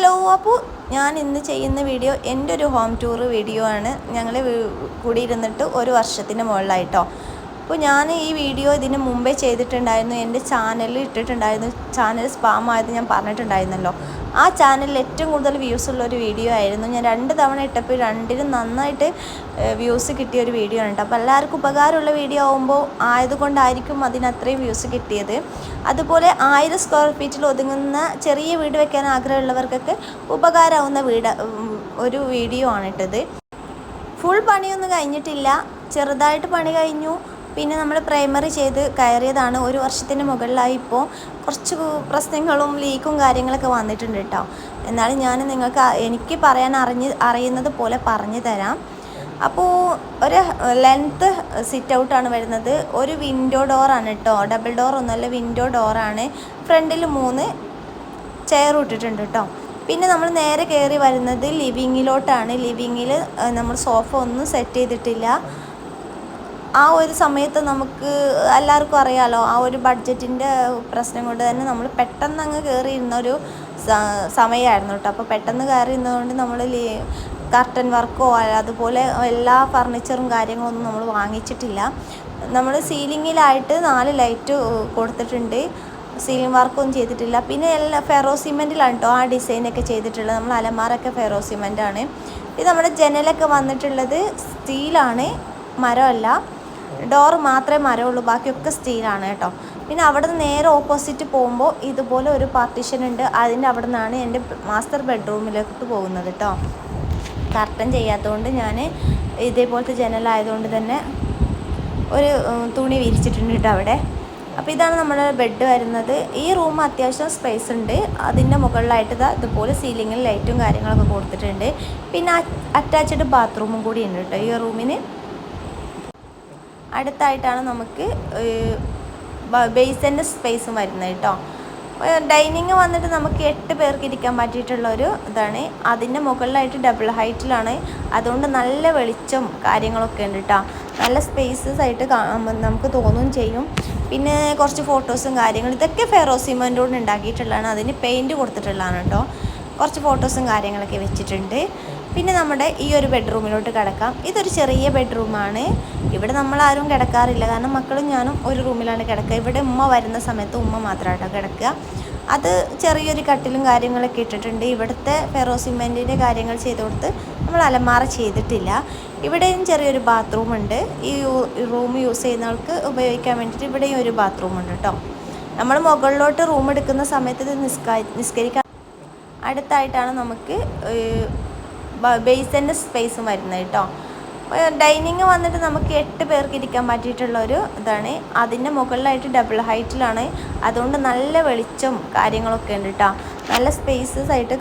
Hello അപ്പോൾ ഞാൻ ഇന്ന് ചെയ്യുന്ന വീഡിയോ എന്റെ ഒരു ഹോം ടൂർ വീഡിയോ ആണ്. ഞങ്ങൾ കൂടിയിരുന്നിട്ട് ഒരു വർഷത്തിന് മുകളിലായിട്ടോ. അപ്പോൾ ഞാൻ ഈ വീഡിയോ ഇതിന് മുമ്പേ ചെയ്തിട്ടുണ്ടായിരുന്നു. എന്റെ ചാനലിൽ ഇട്ടിട്ടുണ്ടായിരുന്നു. ചാനൽ സ്പാം ആയത് ഞാൻ പറഞ്ഞിട്ടുണ്ടായിരുന്നല്ലോ. ആ ചാനലിൽ ഏറ്റവും കൂടുതൽ വ്യൂസ് ഉള്ള ഒരു വീഡിയോ ആയിരുന്നു. ഞാൻ രണ്ട് തവണ ഇട്ടപ്പോൾ രണ്ടിനും നന്നായിട്ട് വ്യൂസ് കിട്ടിയ ഒരു വീഡിയോ ആണ് അപ്പോൾ എല്ലാവർക്കും ഉപകാരമുള്ള വീഡിയോ ആകുമ്പോൾ ആയതുകൊണ്ടായിരിക്കും അതിന് അത്രയും വ്യൂസ് കിട്ടിയത്. അതുപോലെ ആയിരം സ്ക്വയർ ഫീറ്റിൽ ഒതുങ്ങുന്ന ചെറിയ വീട് വെക്കാൻ ആഗ്രഹമുള്ളവർക്കൊക്കെ ഉപകാരമാവുന്ന വീട് ഒരു വീഡിയോ ആണ് ഇട്ടത്. ഫുൾ പണിയൊന്നും കഴിഞ്ഞിട്ടില്ല. ചെറുതായിട്ട് പണി കഴിഞ്ഞു. പിന്നെ നമ്മൾ പ്രൈമറി ചെയ്ത് കയറിയതാണ് ഒരു വർഷത്തിന് മുകളിലായി ഇപ്പോൾ കുറച്ച് പ്രശ്നങ്ങളും ലീക്കും കാര്യങ്ങളൊക്കെ വന്നിട്ടുണ്ട് കേട്ടോ. എന്നാലും ഞാൻ നിങ്ങൾക്ക് എനിക്ക് പറയാൻ അറിഞ്ഞ് അറിയുന്നത് പോലെ പറഞ്ഞു തരാം. അപ്പോൾ ഒരു ലെങ്ത്ത് സിറ്റ് ഔട്ടാണ് വരുന്നത്. ഒരു വിൻഡോ ഡോറാണ് കേട്ടോ. ഡബിൾ ഡോർ ഒന്നല്ല വിൻഡോ ഡോറാണ് ഫ്രണ്ടിൽ മൂന്ന് ചെയർ ഇട്ടിട്ടുണ്ട് കേട്ടോ. പിന്നെ നമ്മൾ നേരെ കയറി വരുന്നത് ലിവിങ്ങിലോട്ടാണ് ലിവിങ്ങിൽ നമ്മൾ സോഫ ഒന്നും സെറ്റ് ചെയ്തിട്ടില്ല. ആ ഒരു സമയത്ത് നമുക്ക് എല്ലാവർക്കും അറിയാലോ ആ ഒരു ബഡ്ജറ്റിന്റെ പ്രശ്നം കൊണ്ട് തന്നെ നമ്മൾ പെട്ടെന്ന് അങ്ങ് കയറി ഇരുന്നൊരു സമയമായിരുന്നു കേട്ടോ അപ്പോൾ പെട്ടെന്ന് കയറി ഇരുന്നതുകൊണ്ട് നമ്മൾ കർട്ടൻ വർക്കോ അതുപോലെ എല്ലാ ഫർണിച്ചറും കാര്യങ്ങളൊന്നും നമ്മൾ വാങ്ങിച്ചിട്ടില്ല. നമ്മൾ സീലിങ്ങിലായിട്ട് നാല് ലൈറ്റ് കൊടുത്തിട്ടുണ്ട്. സീലിംഗ് വർക്കൊന്നും ചെയ്തിട്ടില്ല. പിന്നെ എല്ലാ ഫെറോ സിമെന്റിലാണ് കേട്ടോ ആ ഡിസൈനൊക്കെ ചെയ്തിട്ടുള്ളത്. നമ്മൾ അലമാരൊക്കെ ഫെറോ സിമെന്റാണ് ഇത് നമ്മുടെ ജനലൊക്കെ വന്നിട്ടുള്ളത് സ്റ്റീലാണ് മരമല്ല. ഡോർ മാത്രമേ മരമുള്ളൂ ബാക്കിയൊക്കെ സ്റ്റീലാണ് കേട്ടോ. പിന്നെ അവിടെ നിന്ന് നേരെ ഓപ്പോസിറ്റ് പോകുമ്പോൾ ഇതുപോലെ ഒരു പാർട്ടീഷൻ ഉണ്ട്. അതിന്റെ അവിടെ നിന്നാണ് എന്റെ മാസ്റ്റർ ബെഡ്റൂമിലേക്ക് പോകുന്നത് കേട്ടോ. കർട്ടൻ ചെയ്യാത്തതുകൊണ്ട് ഞാൻ ഇതേപോലത്തെ ജനലായതുകൊണ്ട് തന്നെ ഒരു തുണി വിരിച്ചിട്ടുണ്ട് കേട്ടോ അവിടെ. അപ്പോൾ ഇതാണ് നമ്മുടെ ബെഡ് വരുന്നത്. ഈ റൂം അത്യാവശ്യം സ്പേസ് ഉണ്ട്. അതിന്റെ മുകളിലായിട്ട് ഇതാ ഇതുപോലെ സീലിങ്ങിൽ ലൈറ്റും കാര്യങ്ങളൊക്കെ കൊടുത്തിട്ടുണ്ട്. പിന്നെ അറ്റാച്ച്ഡ് ബാത്റൂമും കൂടി ഉണ്ട് കേട്ടോ ഈ റൂമിന് അടുത്തായിട്ടാണ് നമുക്ക് ബേസിന്റെ സ്പേസും വരുന്നത് കേട്ടോ. ഡൈനിങ് വന്നിട്ട് നമുക്ക് എട്ട് പേർക്ക് ഇരിക്കാൻ പറ്റിയിട്ടുള്ള ഒരു ഇതാണ്. അതിന്റെ മുകളിലായിട്ട് ഡബിൾ ഹൈറ്റിലാണ് അതുകൊണ്ട് നല്ല വെളിച്ചം കാര്യങ്ങളൊക്കെ ഉണ്ട് കേട്ടോ. നല്ല സ്പേസസ് ആയിട്ട് നമുക്ക് തോന്നുകയും ചെയ്യും. പിന്നെ കുറച്ച് ഫോട്ടോസും കാര്യങ്ങളും ഇതൊക്കെ ഫെറോ സിമെന്റോട് ഉണ്ടാക്കിയിട്ടുള്ളതാണ്. അതിന് പെയിന്റ് കൊടുത്തിട്ടുള്ളതാണ് കേട്ടോ. കുറച്ച് ഫോട്ടോസും കാര്യങ്ങളൊക്കെ വെച്ചിട്ടുണ്ട്. പിന്നെ നമ്മുടെ ഈ ഒരു ബെഡ്റൂമിലോട്ട് കിടക്കാം. ഇതൊരു ചെറിയ ബെഡ്റൂമാണ് ഇവിടെ നമ്മൾ ആരും കിടക്കാറില്ല. കാരണം മക്കളും ഞാനും ഒരു റൂമിലാണ് കിടക്കുക. ഇവിടെ ഉമ്മ വരുന്ന സമയത്ത് ഉമ്മ മാത്രമായിട്ടോ കിടക്കുക. അത് ചെറിയൊരു കട്ടിലും കാര്യങ്ങളൊക്കെ ഇട്ടിട്ടുണ്ട്. ഇവിടുത്തെ ഫെറോ സിമെന്റിന്റെ കാര്യങ്ങൾ ചെയ്ത് കൊടുത്ത് നമ്മൾ അലമാറ ചെയ്തിട്ടില്ല. ഇവിടെയും ചെറിയൊരു ബാത്റൂം ഉണ്ട്. ഈ റൂം യൂസ് ചെയ്യുന്നവർക്ക് ഉപയോഗിക്കാൻ വേണ്ടിയിട്ട് ഇവിടെയും ഒരു ബാത്റൂം ഉണ്ട് കേട്ടോ നമ്മൾ മുകളിലോട്ട് റൂം എടുക്കുന്ന സമയത്ത് ഇത് നിസ്കാ നിസ്കരിക്കാൻ അടുത്തായിട്ടാണ് നമുക്ക് ബേസിന്റെ സ്പേസും വരുന്നത് കേട്ടോ. ഡൈനിങ് വന്നിട്ട് നമുക്ക് എട്ട് പേർക്ക് ഇരിക്കാൻ പറ്റിയിട്ടുള്ള ഒരു ഇതാണ്. അതിന്റെ മുകളിലായിട്ട് ഡബിൾ ഹൈറ്റിലാണ് അതുകൊണ്ട് നല്ല വെളിച്ചം കാര്യങ്ങളൊക്കെ ഉണ്ട് കേട്ടോ. നല്ല സ്പേസസ് ആയിട്ട്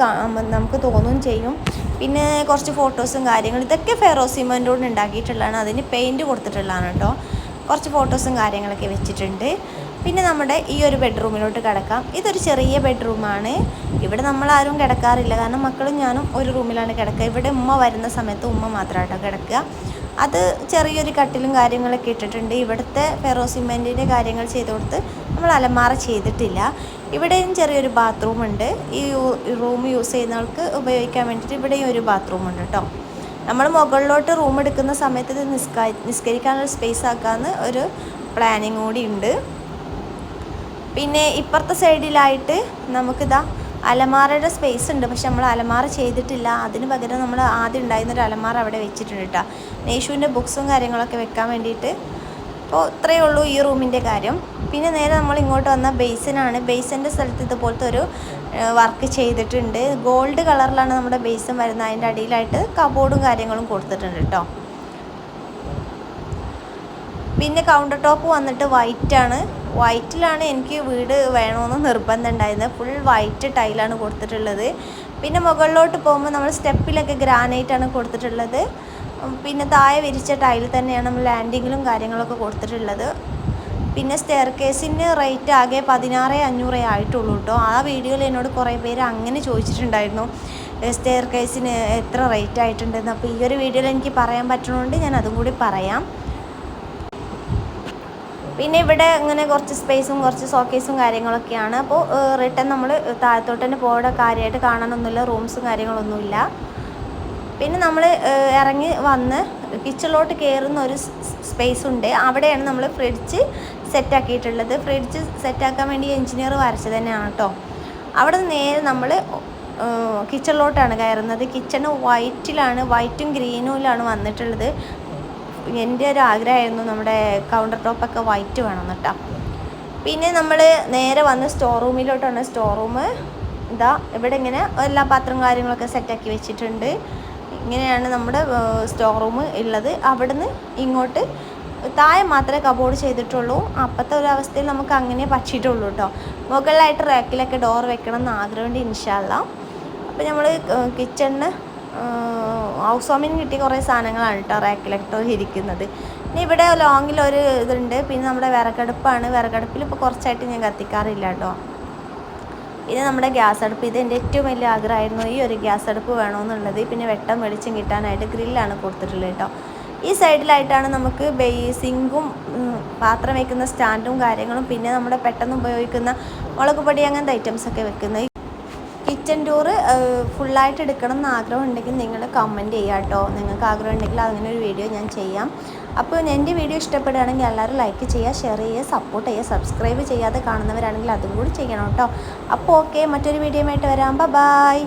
നമുക്ക് തോന്നുകയും ചെയ്യും. പിന്നെ കുറച്ച് ഫോട്ടോസും കാര്യങ്ങളും ഇതൊക്കെ ഫെറോ സിമെന്റ് കൊണ്ട് ഉണ്ടാക്കിയിട്ടുള്ളതാണ്. അതിന് പെയിന്റ് കൊടുത്തിട്ടുള്ളതാണ് കേട്ടോ. കുറച്ച് ഫോട്ടോസും കാര്യങ്ങളൊക്കെ വെച്ചിട്ടുണ്ട്. പിന്നെ നമ്മുടെ ഈ ഒരു ബെഡ്റൂമിലോട്ട് കിടക്കാം. ഇതൊരു ചെറിയ ബെഡ്റൂമാണ് ഇവിടെ നമ്മൾ ആരും കിടക്കാറില്ല. കാരണം മക്കളും ഞാനും ഒരു റൂമിലാണ് കിടക്കുക. ഇവിടെ ഉമ്മ വരുന്ന സമയത്ത് ഉമ്മ മാത്രമായിട്ടോ കിടക്കുക. അത് ചെറിയൊരു കട്ടിലും കാര്യങ്ങളൊക്കെ ഇട്ടിട്ടുണ്ട്. ഇവിടുത്തെ ഫെറോ സിമെന്റിന്റെ കാര്യങ്ങൾ ചെയ്ത് കൊടുത്ത് നമ്മൾ അലമാറ ചെയ്തിട്ടില്ല. ഇവിടെയും ചെറിയൊരു ബാത്റൂം ഉണ്ട്. ഈ റൂം യൂസ് ചെയ്യുന്നവർക്ക് ഉപയോഗിക്കാൻ വേണ്ടിയിട്ട് ഇവിടെയും ഒരു ബാത്റൂം ഉണ്ട് കേട്ടോ നമ്മൾ മുകളിലോട്ട് റൂം എടുക്കുന്ന സമയത്ത് ഇത് നിസ്കാ നിസ്കരിക്കാനുള്ള സ്പേസ് ആക്കാമെന്ന് ഒരു പ്ലാനിങ് കൂടി ഉണ്ട്. പിന്നെ ഇപ്പുറത്തെ സൈഡിലായിട്ട് നമുക്കിതാ അലമാറയുടെ സ്പേസ് ഉണ്ട്. പക്ഷെ നമ്മൾ അലമാറ ചെയ്തിട്ടില്ല. അതിന് പകരം നമ്മൾ ആദ്യം ഉണ്ടായിരുന്ന ഒരു അലമാറ അവിടെ വെച്ചിട്ടുണ്ട് കേട്ടോ നേഷുവിന്റെ ബുക്സും കാര്യങ്ങളൊക്കെ വെക്കാൻ വേണ്ടിയിട്ട്. അപ്പോൾ ഇത്രയേ ഉള്ളൂ ഈ റൂമിന്റെ കാര്യം. പിന്നെ നേരെ നമ്മൾ ഇങ്ങോട്ട് വന്ന ബേസിനാണ് ബേസിന്റെ സ്ഥലത്ത് ഇതുപോലത്തെ ഒരു വർക്ക് ചെയ്തിട്ടുണ്ട്. ഗോൾഡ് കളറിലാണ് നമ്മുടെ ബേസും വരുന്നത്. അതിന്റെ അടിയിലായിട്ട് കബോർഡും കാര്യങ്ങളും കൊടുത്തിട്ടുണ്ട് കേട്ടോ പിന്നെ കൗണ്ടർ ടോപ്പ് വന്നിട്ട് വൈറ്റാണ് വൈറ്റിലാണ് എനിക്ക് വീട് വേണമെന്ന് നിർബന്ധം ഉണ്ടായിരുന്നത്. ഫുൾ വൈറ്റ് ടൈലാണ് കൊടുത്തിട്ടുള്ളത്. പിന്നെ മുകളിലോട്ട് പോകുമ്പോൾ നമ്മൾ സ്റ്റെപ്പിലൊക്കെ ഗ്രാനൈറ്റാണ് കൊടുത്തിട്ടുള്ളത്. പിന്നെ താഴെ വിരിച്ച ടൈൽ തന്നെയാണ് നമ്മൾ ലാൻഡിങ്ങിലും കാര്യങ്ങളൊക്കെ കൊടുത്തിട്ടുള്ളത്. പിന്നെ സ്റ്റെയർ കേസിന് റേറ്റ് ആകെ പതിനാറ് അഞ്ഞൂറേ ആയിട്ടുള്ളൂ കേട്ടോ ആ വീഡിയോയിൽ എന്നോട് കുറേ പേര് അങ്ങനെ ചോദിച്ചിട്ടുണ്ടായിരുന്നു. സ്റ്റെയർ കേസിന് എത്ര റേറ്റ് ആയിട്ടുണ്ടെന്ന്? അപ്പോൾ ഈ ഒരു വീഡിയോയിൽ എനിക്ക് പറയാൻ പറ്റുന്നതുകൊണ്ട് ഞാൻ അതും കൂടി പറയാം. പിന്നെ ഇവിടെ ഇങ്ങനെ കുറച്ച് സ്പേസും കുറച്ച് സോക്കേസും കാര്യങ്ങളൊക്കെയാണ്. അപ്പോൾ റിട്ടേൺ നമ്മൾ താഴത്തോട്ട് തന്നെ പോകേണ്ട കാര്യമായിട്ട് കാണാനൊന്നുമില്ല റൂംസും കാര്യങ്ങളൊന്നുമില്ല. പിന്നെ നമ്മൾ ഇറങ്ങി വന്ന് കിച്ചണിലോട്ട് കയറുന്ന ഒരു സ്പേസ് ഉണ്ട്. അവിടെയാണ് നമ്മൾ ഫ്രിഡ്ജ് സെറ്റാക്കിയിട്ടുള്ളത് ഫ്രിഡ്ജ് സെറ്റാക്കാൻ വേണ്ടി എഞ്ചിനീയർ വരച്ചത് തന്നെയാണ് കേട്ടോ അവിടെ നേരെ നമ്മൾ കിച്ചണിലോട്ടാണ് കയറുന്നത്. കിച്ചണ് വൈറ്റിലാണ് വൈറ്റും ഗ്രീനുമിലാണ് വന്നിട്ടുള്ളത്. എന്റെ ഒരു ആഗ്രഹമായിരുന്നു നമ്മുടെ കൗണ്ടർ ടോപ്പൊക്കെ വൈറ്റ് വേണം കേട്ടോ പിന്നെ നമ്മൾ നേരെ വന്ന് സ്റ്റോർ റൂമിലോട്ടാണ് സ്റ്റോർ റൂം ഇതാ ഇവിടെ ഇങ്ങനെ എല്ലാ പാത്രം കാര്യങ്ങളൊക്കെ സെറ്റാക്കി വെച്ചിട്ടുണ്ട്. ഇങ്ങനെയാണ് നമ്മുടെ സ്റ്റോർ റൂം ഉള്ളത് അവിടുന്ന് ഇങ്ങോട്ട് താഴെ മാത്രമേ കബോർഡ് ചെയ്തിട്ടുള്ളൂ. അപ്പോഴത്തെ ഒരു അവസ്ഥയിൽ നമുക്ക് അങ്ങനെ പറ്റിയിട്ടുള്ളൂ കേട്ടോ മുകളിലായിട്ട് റാക്കിലൊക്കെ ഡോർ വെക്കണം എന്ന് ആഗ്രഹമുണ്ട് ഇൻഷാല്ല അപ്പോൾ നമ്മൾ കിച്ചണിന് ഹൗസ് വാമിന് കിട്ടിയ കുറേ സാധനങ്ങളാണ് കേട്ടോ റാക്കിലൊക്കെ ഇരിക്കുന്നത്. പിന്നെ ഇവിടെ ലോങ്ങിൽ ഒരു ഇതുണ്ട്. പിന്നെ നമ്മുടെ വിറകടുപ്പാണ്. വിറകടുപ്പിൽ ഇപ്പോൾ കുറച്ചായിട്ട് ഞാൻ കത്തിക്കാറില്ല കേട്ടോ പിന്നെ നമ്മുടെ ഗ്യാസ് അടുപ്പ്. ഇത് എന്റെ ഏറ്റവും വലിയ ആഗ്രഹമായിരുന്നു ഈ ഒരു ഗ്യാസ് അടുപ്പ് വേണമെന്നുള്ളത് പിന്നെ വെട്ടം വെളിച്ചം കിട്ടാനായിട്ട് ഗ്രില്ലാണ് കൊടുത്തിട്ടുള്ളത് കേട്ടോ ഈ സൈഡിലായിട്ടാണ് നമുക്ക് ബേസിങ്കും പാത്രം വയ്ക്കുന്ന സ്റ്റാൻഡും കാര്യങ്ങളും പിന്നെ നമ്മുടെ പെട്ടെന്ന് ഉപയോഗിക്കുന്ന മുളക് പൊടി അങ്ങനത്തെ ഐറ്റംസൊക്കെ വെക്കുന്നത്. കിച്ചൺ ടൂറ് ഫുള്ളായിട്ട് എടുക്കണം എന്ന് ആഗ്രഹം ഉണ്ടെങ്കിൽ നിങ്ങൾ കമന്റ് ചെയ്യുക കേട്ടോ. നിങ്ങൾക്ക് ആഗ്രഹം ഉണ്ടെങ്കിൽ അങ്ങനെ ഒരു വീഡിയോ ഞാൻ ചെയ്യാം. അപ്പോൾ എന്റെ വീഡിയോ ഇഷ്ടപ്പെടുകയാണെങ്കിൽ എല്ലാവരും ലൈക്ക് ചെയ്യുക ഷെയർ ചെയ്യുക സപ്പോർട്ട് ചെയ്യുക സബ്സ്ക്രൈബ് ചെയ്യാതെ കാണുന്നവരാണെങ്കിൽ അതും കൂടി ചെയ്യണം കേട്ടോ. അപ്പോൾ ഓക്കെ മറ്റൊരു വീഡിയോ ആയിട്ട് വരാം. ബൈ